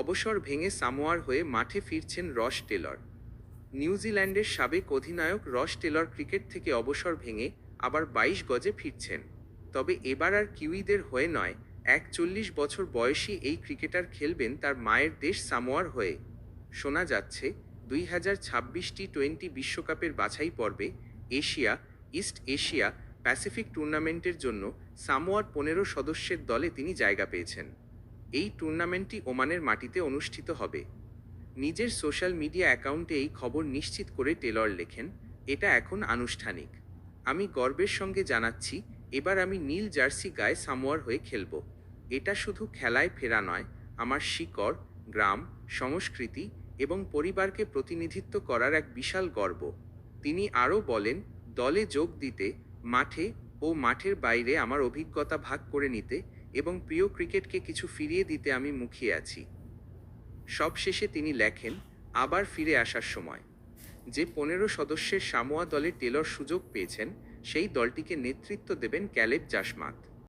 অবসর ভেঙে সামোয়ার হয়ে মাঠে ফিরছেন রস টেলর। নিউজিল্যান্ডের সাবেক অধিনায়ক রস টেলর ক্রিকেট থেকে অবসর ভেঙে আবার বাইশ গজে ফিরছেন। তবে এবার আর কিউইদের হয়ে নয়, একচল্লিশ বছর বয়সী এই ক্রিকেটার খেলবেন তার মায়ের দেশ সামোয়ার হয়ে। শোনা যাচ্ছে, দুই হাজার ছাব্বিশ টি টোয়েন্টি বিশ্বকাপের বাছাই পর্বে এশিয়া, ইস্ট এশিয়া, প্যাসিফিক টুর্নামেন্টের জন্য সামোয়ার পনেরো সদস্যের দলে তিনি জায়গা পেয়েছেন। এই টুর্নামেন্টটি ওমানের মাটিতে অনুষ্ঠিত হবে। নিজের সোশ্যাল মিডিয়া অ্যাকাউন্টে এই খবর নিশ্চিত করে টেলর লেখেন, এটা এখন আনুষ্ঠানিক। আমি গর্বের সঙ্গে জানাচ্ছি, এবার আমি নীল জার্সি গায়ে সামোয়ার হয়ে খেলব। এটা শুধু খেলায় ফেরা নয়, আমার শিকড়, গ্রাম, সংস্কৃতি এবং পরিবারকে প্রতিনিধিত্ব করার এক বিশাল গর্ব। তিনি আরও বলেন, দলে যোগ দিতে, মাঠে ও মাঠের বাইরে আমার অভিজ্ঞতা ভাগ করে নিতে এবং প্রিয় ক্রিকেটকে কিছু ফিরিয়ে দিতে আমি মুখিয়ে আছি। সবশেষে তিনি লেখেন, আবার ফিরে আসার সময়। যে পনেরো সদস্যের সামোয়া দলে টেলর সুযোগ পেয়েছেন, সেই দলটিকে নেতৃত্ব দেবেন ক্যালেব জাসমাত।